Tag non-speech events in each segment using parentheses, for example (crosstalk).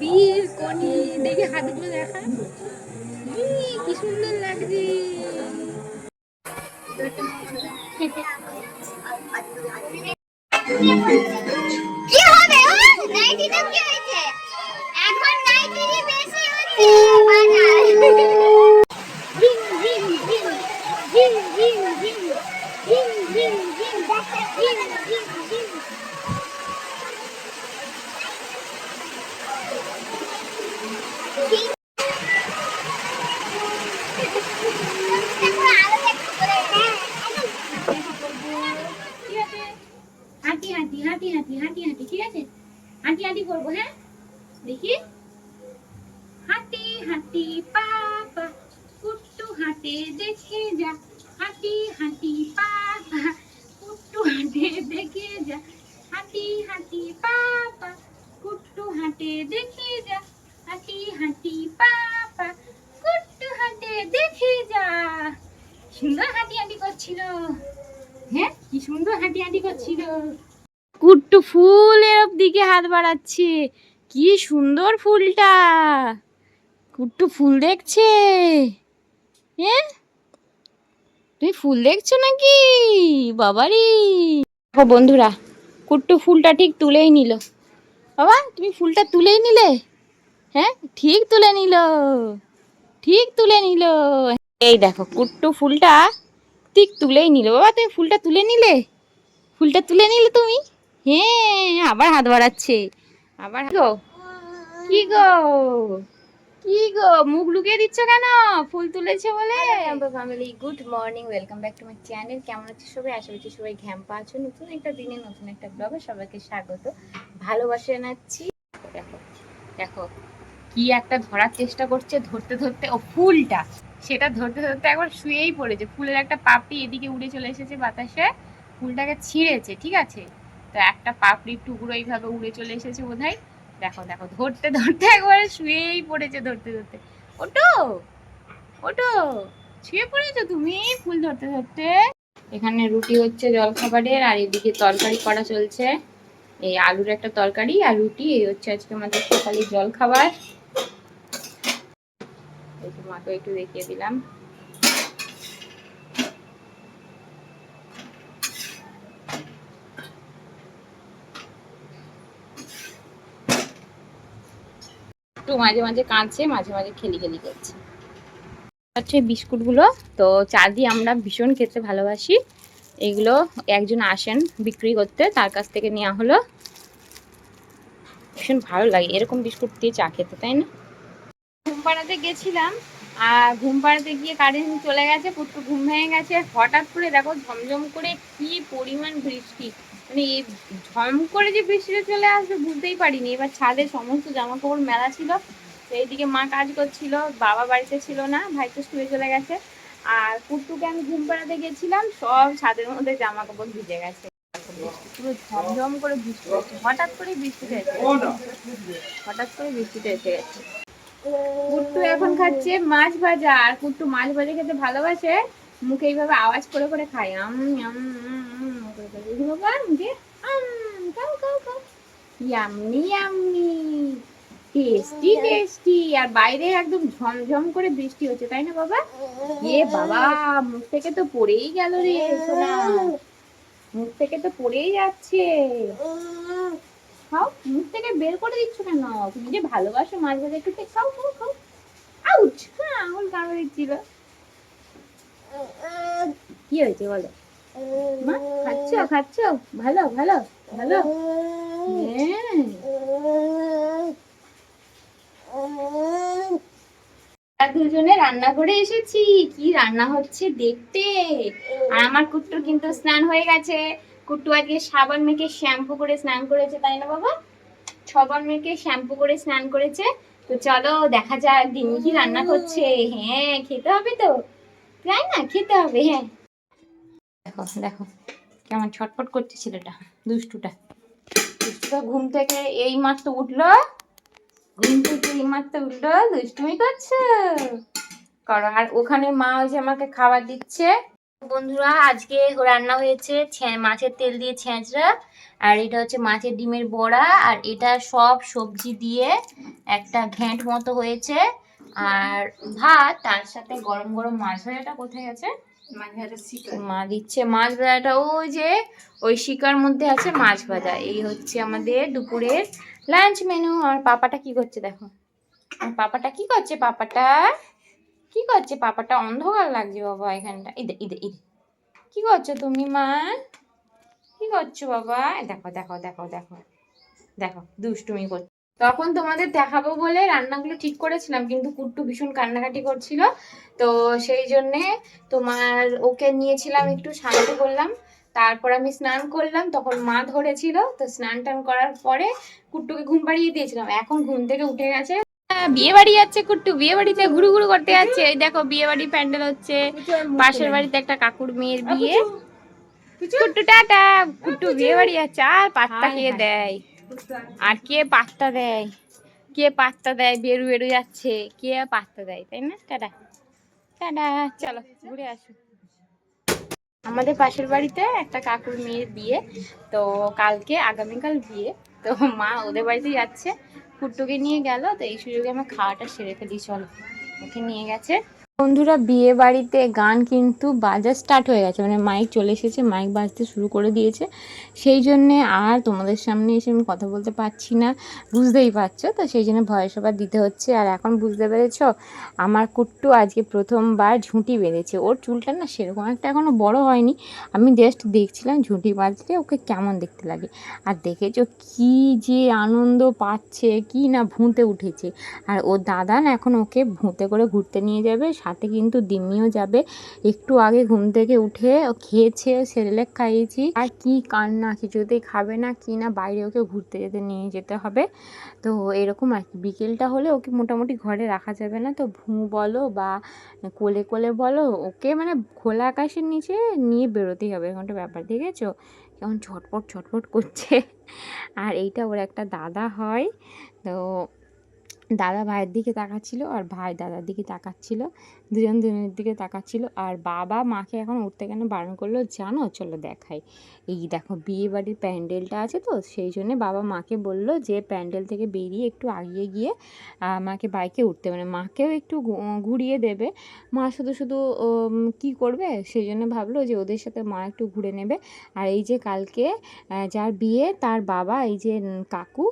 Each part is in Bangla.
বিয়ের কোনি দেখে হাতগুলো দেখা। কি সুন্দর লাগছে। কি হবে? নাইটিটা কি হয়েছে? এখন নাইটিরই বেশি হচ্ছে বানার ঝিং ঝিং ঝিং ঝিং ঝিং ঝিং হাঁটি হাঁটি হাঁটি হাঁটি ঠিক আছে? হাঁটি হাঁটি করব হ্যাঁ? দেখি। হাঁটি হাঁটি, পা পা। কুট্টু দেখে যা। হাঁটি হাঁটি পাপা কুট্টু হাঁটে দেখে যা। হাঁটি হাঁটি পাপা কুট্টু হাঁটে দেখে যা। হাঁটি হাঁটি পাপা কুট্টু হাঁটে দেখে যা। সুন্দর হাঁটি হাঁটি করছিল। হ্যাঁ কি সুন্দর হাঁটি হাঁটি করছিল। কুট্টু ফুলের দিকে হাত বাড়াচ্ছে। কি সুন্দর ফুলটা। কুট্টু ফুল দেখছে। হ্যাঁ তুমি ফুল দেখছ নাকি? বাবারি। দেখো বন্ধুরা কুট্টু ফুলটা ঠিক তুলেই নিল। বাবা তুমি ফুলটা তুলেই নিলে? হ্যাঁ ঠিক তুলে নিল। ঠিক তুলে নিল। এই দেখো কুট্টু ফুলটা ঠিক তুলেই নিল। বাবা তুমি ফুলটা তুলে নিলে? ফুলটা তুলে নিলে তুমি? হ্যাঁ আবার হাত বাড়াচ্ছে। আবার গো কি গো? কি গো, মুখ লুকিয়ে দিচ্ছ কেন? ফুল তুলেছে বলে। Family good morning welcome back to my channel কেমন আছো সবাই? আশা করছি সবাই ঘ্যাম্পা আছো। নতুন একটা দিনে, নতুন একটা ব্লগে সবাইকে স্বাগত। ভালোবাসা জানাচ্ছি। দেখো দেখো, কি একটা ধরার চেষ্টা করছে ধরতে ধরতে। ও ফুলটা, সেটা ধরতে ধরতে একবার শুয়েই পড়েছে। ফুলের একটা পাপড়ি এদিকে উড়ে চলে এসেছে বাতাসে। ফুলটাকে ছিঁড়েছে, ঠিক আছে? তো একটা পাপড়ির টুকরো এইভাবে উড়ে চলে এসেছে বোধহয়। দেখো দেখো, ধরতে ধরতে একবারে শুয়েই পড়েছে, ধরতে ধরতে। ওটো ওটো, শুয়ে পড়েছো তুমি? ফুল ধরতে ধরতে। এখানে রুটি হচ্ছে জলখাবারের, আর এদিকে তরকারি করা চলছে। এই আলুর একটা তরকারি আর রুটি, এই হচ্ছে আজকে আমাদের সকালের জল খাবার একটু মাকে একটু দেখিয়ে দিলাম। একটু মাঝে মাঝে কাঁদছে মাঝে মাঝে খেলি খেলি করছে। হচ্ছে বিস্কুটগুলো তো চা দিয়ে আমরা ভীষণ খেতে ভালোবাসি। এগুলো একজন আসেন বিক্রি করতে তার কাছ থেকে নেওয়া হলো। ভীষণ ভালো লাগে এরকম বিস্কুট দিয়ে চা খেতে তাই না? ঘুম পাড়াতে গেছিলাম আর ঘুম পাড়াতে গিয়ে কারেন্ট চলে গেছে পুট্টু ঘুম ভেঙে গেছে। হঠাৎ করে দেখো ঝমঝম করে কি পরিমাণ বৃষ্টি। মানে ঝম করে যে বৃষ্টিটা চলে আসবে বুঝতেই পারিনি। এবার ছাদে সমস্ত জামা কাপড় মেলা ছিল। তো এইদিকে মা কাজ করছিল, বাবা বাড়িতে ছিল না, ভাই তো শুয়ে চলে গেছে। আর পুট্টুকে আমি ঘুম পাড়াতে গেছিলাম, সব ছাদের মধ্যে জামা কাপড় ভিজে গেছে। পুরো ঝমঝম করে বৃষ্টি হচ্ছে। হঠাৎ করে বৃষ্টিটা এসে হঠাৎ করে বৃষ্টিটা এসে গেছে। কুট্টু এখন খাচ্ছে মাছ ভাজা। আর কুট্টু মাছ ভাজা খেতে ভালোবাসে। মুখে এইভাবে আওয়াজ করে করে খায়। আম আম। দেখি বাবা মুখে আম খাও খাও ইয়াম্মি ইয়াম্মি টেস্টি টেস্টি আর বাইরে একদম ঝমঝম করে বৃষ্টি হচ্ছে তাই না বাবা? এ বাবা মুখ থেকে তো পড়েই গেল রে সোনা। মুখ থেকে তো পড়েই যাচ্ছে। খাও মুখ থেকে বের করে দিচ্ছ কেন? তুমি যে ভালোবাসো মাছ ভাজা একটু খাও খাও খাও। আউচ হ্যাঁ আঙুল কামড়ে দিচ্ছিল। কি হয়েছে বলো? মা, খাচ্ছ? খাচ্ছ? ভালো ভালো ভালো। হ্যাঁ। দুজনে রান্না করে এসেছি। কি রান্না হচ্ছে দেখতে? আর আমার কুট্টুর কিন্তু স্নান হয়ে গেছে। কুট্টু আজকে সাবান মেখে শ্যাম্পু করে স্নান করেছে, তাই না বাবা? সাবান মেখে শ্যাম্পু করে স্নান করেছে। তো চলো, দেখা যাক দিনি কি রান্না করছে হ্যাঁ খেতে হবে তো। তাই না? খেতে হবে হ্যাঁ। দেখো দেখো, কেমন ছটফট করছে ছেলেটা, দুষ্টুটা। দুষ্টুটা ঘুম থেকে এই মাত্র উঠল, ঘুম থেকে এই মাত্র উঠল, দুষ্টুমি করছ। করো আর ওখানে মা ওই যে আমাকে খাবার দিচ্ছে। বন্ধুরা, আজকে রান্না হয়েছে মাছের তেল দিয়ে ছেঁচড়া, আর এটা হচ্ছে মাছের ডিমের বড়া, আর এটা সব সবজি দিয়ে একটা ঘ্যাঁট মতো হয়েছে। আর ভাত, তার সাথে গরম গরম মাছ ভাজাটা কোথায় আছে? মা দিচ্ছে মাছ ভাজাটা ওই যে, ওই শিকার মধ্যে আছে মাছ ভাজা। এই হচ্ছে আমাদের দুপুরের লাঞ্চ মেনু আর পাপাটা কি করছে দেখো? পাপাটা কি করছে? পাপাটা কি করছে? পাপাটা অন্ধকার লাগছে বাবা এখানটা। ইদে ইদে ইদে কি করছ তুমি, মা? কি করছ বাবা? দেখো দেখো দেখো দেখো। দেখো, দুষ্টুমি করছ। তখন তোমাদের দেখাবো বলে রান্নাগুলো ঠিক করেছিলাম কিন্তু কুট্টু ভীষণ কান্নাকাটি করছিল। তো সেই জন্যে তোমার ওকে নিয়েছিলাম একটু শান্ত করলাম তারপর আমি স্নান করলাম তখন মা ধরেছিল তো স্নান টান করার পরে কুট্টুকে ঘুম পাড়িয়ে দিয়েছিলাম। এখন ঘুম থেকে উঠে গেছে। আহ, বিয়ে বাড়ি যাচ্ছে কুট্টু বিয়ে বাড়িতে ঘুরু ঘুরু করতে যাচ্ছে। এই দেখো বিয়ে বাড়ি প্যান্ডেল হচ্ছে পাশের বাড়িতে একটা কাকুর মেয়ের বিয়ে। কুট্টু টাটা। কুট্টু বিয়ে বাড়ি যাচ্ছে আর পাত্তা কে দেয়। আর কে পাত্তা দেয়? কে পাত্তা দেয়? বেরু বেরু যাচ্ছে। কে পাত্তা দেয়? তাই না? টাটা। টাটা। চলো, ঘুরে আসো। আমাদের পাশের বাড়িতে একটা কাকুর মেয়ের বিয়ে। তো কালকে, আগামীকাল বিয়ে। তো মা ওদের বাড়িতে যাচ্ছে। কুট্টুকে নিয়ে গেল। তো এই সুযোগে আমার খাওয়াটা সেরে ফেলি। চলো, ওকে নিয়ে গেছে। বন্ধুরা বিয়ে বাড়িতে গান কিন্তু বাজা স্টার্ট হয়ে গেছে। মানে মাইক চলে এসেছে মাইক বাজতে শুরু করে দিয়েছে। সেই জন্যে আর তোমাদের সামনে এসে আমি কথা বলতে পারছি না। বুঝতেই পারছ? তো সেই জন্য ভয়েস ওভার দিতে হচ্ছে। আর এখন বুঝতে পেরেছ? আমার কুট্টু আজকে প্রথমবার ঝুঁটি বেঁধেছে। ওর চুলটা না সেরকম একটা এখনও বড় হয়নি। আমি জাস্ট দেখছিলাম ঝুঁটি বাঁধলে ওকে কেমন দেখতে লাগে। আর দেখেছ কি যে আনন্দ পাচ্ছে, কি না ভুঁতে উঠেছে। আর ওর দাদা না এখন ওকে ভুঁতে করে ঘুরতে নিয়ে যাবে। সাথে কিন্তু দিম্মিও যাবে। একটু আগে ঘুম থেকে উঠে খেয়েছে, সেরেলেক খাইয়েছি। আর কি কান্না কিছুতেই খাবে না, কি না, বাইরে ওকে ঘুরতে যেতে নিয়ে যেতে হবে। তো এরকম আর কি, বিকেলটা হলে ওকে মোটামুটি ঘরে রাখা যাবে না। তো ভুঁ বলো বা কোলে কোলে বলো, ওকে মানে খোলা আকাশের নিচে নিয়ে বেরোতেই হবে এরকমটা ব্যাপার, দেখেছ? কেমন ছটপট ছটপট করছে। আর এইটা ওর একটা দাদা হয়, তো দাদা ভাইয়ের দিকে তাকাচ্ছিল আর ভাই দাদার দিকে তাকাচ্ছিল। দুজন দুজনের দিকে তাকাচ্ছিল আর বাবা মাকে এখন উঠতে কেন বারণ করল জানো? চলো দেখাই। এই দেখো বিয়ে বাড়ির প্যান্ডেলটা আছে তো, সেই জন্যে বাবা মাকে বলল যে প্যান্ডেল থেকে বেরিয়ে একটু আগিয়ে গিয়ে মাকে বাইকে উঠতে মানে মাকেও একটু ঘুরিয়ে দেবে। মা শুধু শুধু কি করবে? সেই জন্য ভাবলো যে ওদের সাথে মা একটু ঘুরে নেবে। আর এই যে কালকে যার বিয়ে, তার বাবা, এই যে কাকু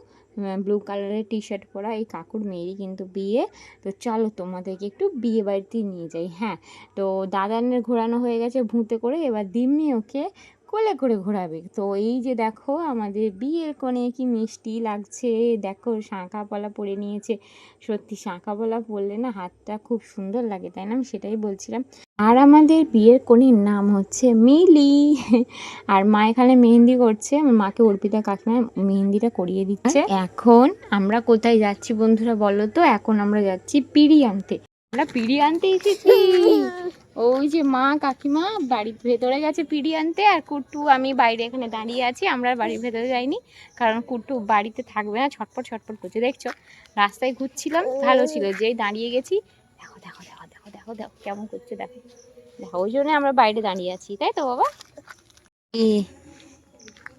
ব্লু কালারের টি শার্ট পরা এই কাকুর মেয়েরই কিন্তু বিয়ে। তো চলো তোমাদেরকে একটু বিয়ে বাড়িতে নিয়ে যাই হ্যাঁ। তো দাদানের ঘোরানো হয়ে গেছে ভূতে করে, এবার দিম্মি ওকে কোলে করে ঘোরাবে। তো এই যে দেখো আমাদের বিয়ের কোণে কি মিষ্টি লাগছে? দেখো শাঁখা পলা পরে নিয়েছে। সত্যি শাঁখা পলা পরলে না হাতটা খুব সুন্দর লাগে তাই না? আমি সেটাই বলছিলাম। আর আমাদের বিয়ের কনের নাম হচ্ছে মিলি। আর মা এখানে মেহেন্দি করছে। আমার মাকে অর্পিতা কাকিমা মেহেন্দিটা করিয়ে দিচ্ছে। এখন আমরা কোথায় যাচ্ছি বন্ধুরা বলো তো? এখন আমরা যাচ্ছি পিড়ি আনতে আমরা পিড়ি আনতে এসেছি। (laughs) ওই যে মা কাকিমা বাড়ির ভেতরে গেছে পিড়ি আনতে আর কুট্টু আমি বাইরে এখানে দাঁড়িয়ে আছি আমরা বাড়ির ভেতরে যাইনি কারণ কুট্টু বাড়িতে থাকবে না ছটপট ছটপট করছে দেখছ? রাস্তায় ঘুরছিলাম ভালো ছিল যেই দাঁড়িয়ে গেছি দেখো দেখো দেখো দেখো দেখো দেখো কেমন করছে দেখো। দেখো ওই জন্য আমরা বাইরে দাঁড়িয়ে আছি তাই তো বাবা? এ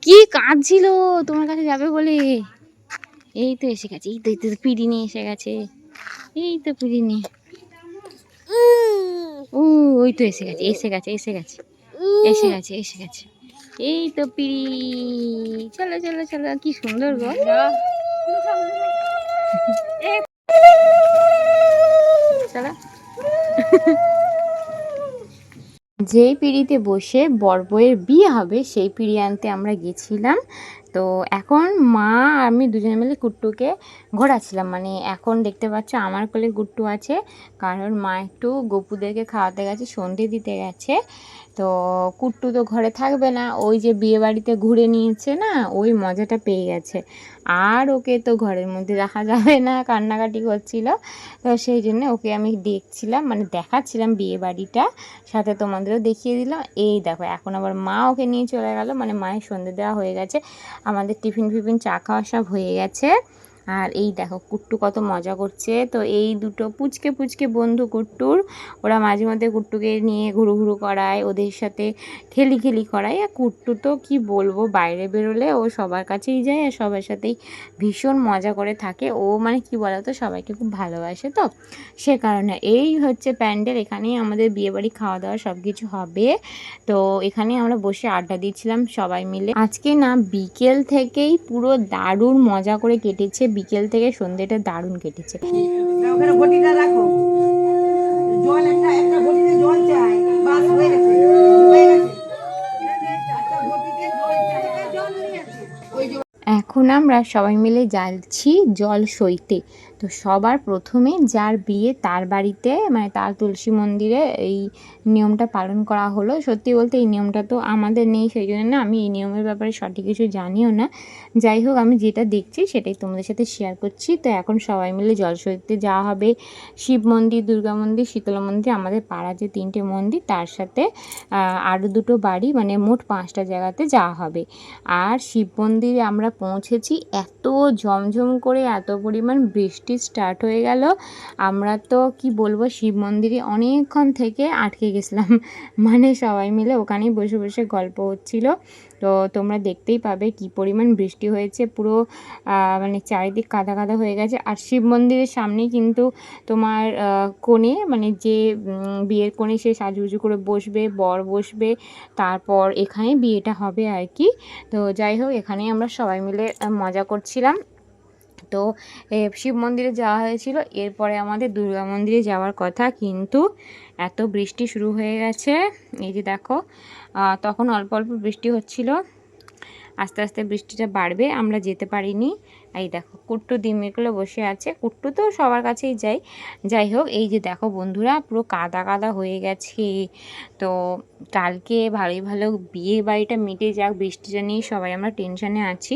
কি কাঁদছিল তোমার কাছে যাবে বলে? এই তো এসে গেছে এই তো এই তো পিড়ি নিয়ে এসে গেছে এই তো পিড়ি নিয়ে। ও ওই তো এসে গেছে এসে গেছে এসে গেছে এসে গেছে এসে গেছে। এই তো পিড়ি, চলো চলো চলো, কি সুন্দর গো। চলো। যেই পিড়িতে বসে বর বউয়ের বিয়ে হবে, সেই পিড়ি আনতে আমরা গেছিলাম। তো এখন মা আমি দুজনে মিলে কুট্টুকে ঘোরাচ্ছিলাম। মানে এখন দেখতে পাচ্ছ আমার কোলে গুট্টু আছে, কারণ মা একটু গপুদেরকে খাওয়াতে গেছে, সন্ধে দিতে গেছে। তো কুট্টু তো ঘরে থাকবে না, ওই যে বিয়ে বাড়িতে ঘুরে নিয়েছে না, ওই মজাটা পেয়ে গেছে। আর ওকে তো ঘরের মধ্যে রাখা যাবে না, কান্নাকাটি করছিল। তো সেই জন্য ওকে আমি দেখছিলাম মানে দেখাচ্ছিলাম বিয়ে বাড়িটা, সাথে তোমাদেরও দেখিয়ে দিলাম। এই দেখো, এখন আবার মা ওকে নিয়ে চলে গেল মানে মায়ের সন্ধে দেওয়া হয়ে গেছে। আমাদের টিফিন ফিফিন চা খাওয়া সব হয়ে গেছে। আর এই দেখো, কুট্টু কত মজা করছে। তো এই দুটো পুচকে পুচকে বন্ধু কুট্টুর, ওরা মাঝে মধ্যে কুট্টুকে নিয়ে ঘুরু ঘুরু করায়, ওদের সাথে খেলি খেলি করায়। আর কুট্টু তো কি বলব, বাইরে বেরোলে ও সবার কাছেই যায় আর সবার সাথেই ভীষণ মজা করে থাকে। ও মানে কি বলতো, সবাইকে খুব ভালোবাসে তো। সে কারণে এই হচ্ছে প্যান্ডেল, এখানেই আমাদের বিয়েবাড়ি খাওয়া দাওয়া সব কিছু হবে। তো এখানে আমরা বসে আড্ডা দিচ্ছিলাম সবাই মিলে। আজকে না বিকেল থেকেই পুরো দারুণ মজা করে কেটেছে বিকেল থেকে সন্ধ্যেটা দারুণ কেটেছে। না, ওখানে ঘটিটা রাখো। জল একটা একটা জল চাই বাস হয়ে গেছে হয়ে গেছে। জল চাই এটা জল হয়ে গেছে ওই যে এখন আমরা সবাই মিলে যাচ্ছি জল সইতে। তো সবার প্রথমে যার বিয়ে তার বাড়িতে মানে তার তুলসী মন্দিরে এই নিয়মটা পালন করা হলো। সত্যি বলতে এই নিয়মটা তো আমাদের নেই, সেই জন্য না আমি এই নিয়মের ব্যাপারে সঠিক কিছু জানিও না। যাই হোক, আমি যেটা দেখছি সেটাই তোমাদের সাথে শেয়ার করছি। তো এখন সবাই মিলে জল সইতে যাওয়া হবে। শিব মন্দির, দুর্গা মন্দির, শীতলা মন্দির, আমাদের পাড়ার যে তিনটে মন্দির, তার সাথে আরও দুটো বাড়ি মানে মোট পাঁচটা জায়গাতে যাওয়া হবে। আর শিব মন্দিরে আমরা পৌঁছেছি এত ঝমঝম করে, এত পরিমাণ বৃষ্টি স্টার্ট হয়ে গেল। আমরা তো, কি বলব, শিব মন্দিরে অনেকক্ষণ থেকে আটকে গেছিলাম। (laughs) মানে সবাই মিলে ওখানেই বসে বসে গল্প হচ্ছিল। তো তোমরা দেখতেই পাবে কি পরিমাণ বৃষ্টি হয়েছে। পুরো মানে চারিদিক কাদা কাদা হয়ে গেছে। আর শিব মন্দিরের সামনেই কিন্তু তোমার কোণে মানে যে বিয়ের কোণে সে সাজুগুজু করে বসবে, বর বসবে, তারপর এখানে বিয়েটা হবে আর কি। তো যাই হোক, এখানেই আমরা সবাই মিলে মজা করছিলাম। তো শিব মন্দিরে যাওয়া হয়েছিল। এরপরে আমাদের দুর্গা মন্দিরে যাওয়ার কথা, কিন্তু এত বৃষ্টি শুরু হয়ে গেছে। এই যে দেখো তখন অল্প অল্প বৃষ্টি হচ্ছিল। আস্তে আস্তে বৃষ্টিটা বাড়বে, আমরা যেতে পারিনি। এই দেখো, কুট্টু ডিমিগুলো বসে আছে। কুট্টু তো সবার কাছেই যাই যাই হোক, এই যে দেখো বন্ধুরা, পুরো কাদা কাদা হয়ে গেছে। তো কালকে ভালোই ভালো বিয়ে বাড়িটা মিটে যাক, বৃষ্টিটা নিয়ে সবাই আমরা টেনশানে আছি।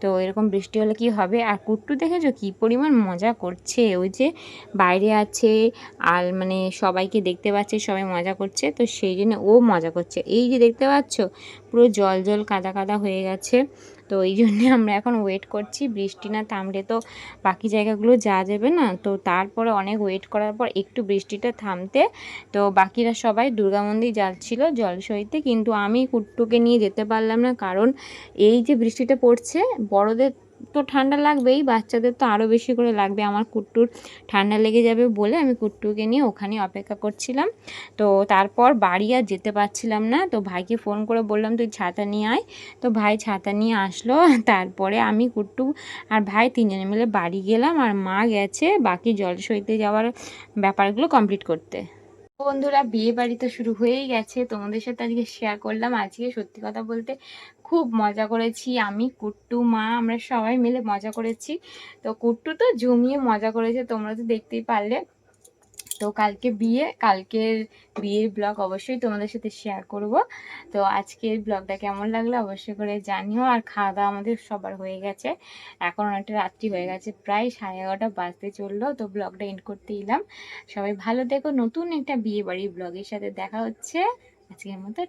তো এরকম বৃষ্টি হলে কি হবে? আর কুট্টু দেখেছ কি পরিমাণ মজা করছে? ওই যে বাইরে আছে, আর মানে সবাইকে দেখতে পাচ্ছে, সবাই মজা করছে, তো সেই জন্য ও মজা করছে। এই যে দেখতে পাচ্ছ, পুরো জল জল কাদা কাদা হয়ে গেছে। তো এই জন্যে (laughs) আমরা এখন ওয়েট করছি। বৃষ্টি না থামলে তো বাকি জায়গাগুলো যাওয়া যাবে না। তো তারপরে অনেক ওয়েট করার পর একটু বৃষ্টিটা থামতে, তো বাকিরা সবাই দুর্গা মন্দির যাচ্ছিল জল সইতে। কিন্তু আমি কুট্টুকে নিয়ে যেতে পারলাম না, কারণ এই যে বৃষ্টিটা পড়ছে, বড়দের তো ঠান্ডা লাগবেই, বাচ্চাদের তো আরও বেশি করে লাগবে। আমার কুট্টুর ঠান্ডা লেগে যাবে বলে আমি কুট্টুকে নিয়ে ওখানে অপেক্ষা করছিলাম। তো তারপর বাড়ি আর যেতে পারছিলাম না। তো ভাইকে ফোন করে বললাম, তুই ছাতা নিয়ে আয়। তো ভাই ছাতা নিয়ে আসলো। (laughs) তারপরে আমি, কুট্টু আর ভাই তিনজনে মিলে বাড়ি গেলাম আর মা গেছে বাকি জল সইতে যাওয়ার ব্যাপারগুলো কমপ্লিট করতে। বন্ধুরা, বিয়ে বাড়ি তো শুরু হয়েই গেছে। তোমাদের সাথে আজকে শেয়ার করলাম। আজকে সত্যি কথা বলতে খুব মজা করেছি। আমি, কুট্টু, মা, আমরা সবাই মিলে মজা করেছি। তো কুট্টু তো জমিয়ে মজা করেছে, তোমরা তো দেখতেই পারলে। তো কালকে বিয়ে, কালকের বিয়ের ব্লগ অবশ্যই তোমাদের সাথে শেয়ার করব। তো আজকের ব্লগটা কেমন লাগল অবশ্যই করে জানিও। আর খাওয়া দাওয়া আমাদের সবার হয়ে গেছে। এখন অনেকটা রাত্রি হয়ে গেছে, প্রায় সাড়ে এগারোটা বাজতে চলল। তো ব্লগটা এন্ড করতে এলাম। সবাই ভালো দেখো নতুন একটা বিয়ে বাড়ির ব্লগের সাথে দেখা হচ্ছে। আজকের মতো